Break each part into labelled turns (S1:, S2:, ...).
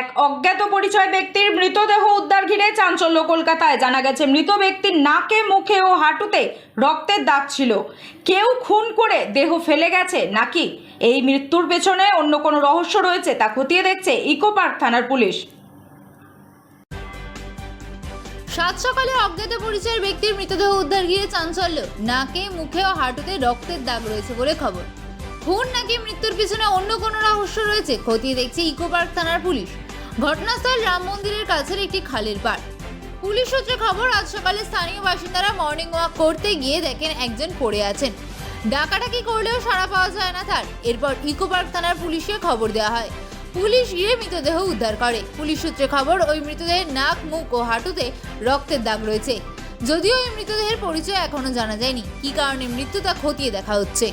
S1: এক অজ্ঞাত পরিচয় ব্যক্তির মৃতদেহ উদ্ধার ঘিরে চাঞ্চল্য কলকাতায়। জানা গেছে, মৃত ব্যক্তির নাকে, মুখে ও হাঁটুতে রক্তের দাগ ছিল। কেউ খুন করে দেহ ফেলে গেছে নাকি? এই মৃত্যুর পেছনে অন্য কোনো রহস্য রয়েছে তা খতিয়ে দেখছে ইকো পার্ক থানার পুলিশ।
S2: সাত সকালে অজ্ঞাত পরিচয়ের ব্যক্তির মৃতদেহ উদ্ধার গিয়ে চাঞ্চল্য। নাকে, মুখে ও হাঁটুতে রক্তের দাগ রয়েছে বলে খবর। খুন নাকি মৃত্যুর পিছনে অন্য কোনো রহস্য রয়েছে, খতিয়ে দেখছে ইকো পার্ক থানার পুলিশ। ঘটনাস্থল রাম মন্দিরের কাছের একটি খালের পাড়। পুলিশ সূত্রে খবর, আজ সকালে স্থানীয় বাসিন্দারা মর্নিং ওয়াক করতে গিয়ে দেখেন একজন পড়ে আছেন। ডাকাডাকি করলেও সাড়া পাওয়া যায় না তার। এরপর ইকো পার্ক থানার পুলিশকে খবর দেওয়া হয়। পুলিশ গিয়ে মৃতদেহ উদ্ধার করে। পুলিশ সূত্রে খবর, ওই মৃতদেহের নাক, মুখ ও হাঁটুতে রক্তের দাগ রয়েছে। যদিও ওই মৃতদেহের পরিচয় এখনও জানা যায়নি। কী কারণে মৃত্যু তা খতিয়ে দেখা হচ্ছে?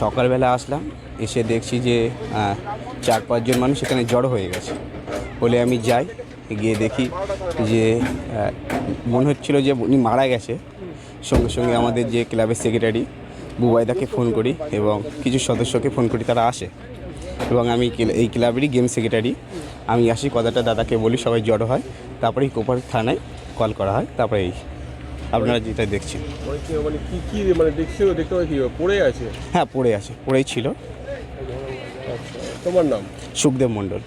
S3: সকালবেলা আসলাম, এসে দেখছি যে চার পাঁচজন মানুষ এখানে জড়ো হয়ে গেছে। বলে আমি যাই, গিয়ে দেখি যে মনে হচ্ছিল যে উনি মারা গেছে। সঙ্গে সঙ্গে আমাদের যে ক্লাবের সেক্রেটারি বুবাইদাকে ফোন করি এবং কিছু সদস্যকে ফোন করি, তারা আসে। এবং আমি এই ক্লাবেরই গেম সেক্রেটারি। আমি আসি, কথাটা দাদাকে বলি, সবাই জড়ো হয়। তারপরে কোপার থানায় কল করা হয় তারপরে এই আপনারা যেটা দেখছেন।
S4: মানে কি মানে কি মানে দেখছিল দেখতে পাই পড়ে আছে?
S3: হ্যাঁ পড়ে আছে পড়েই ছিল।
S4: তোমার নাম?
S3: সুখদেব মণ্ডল।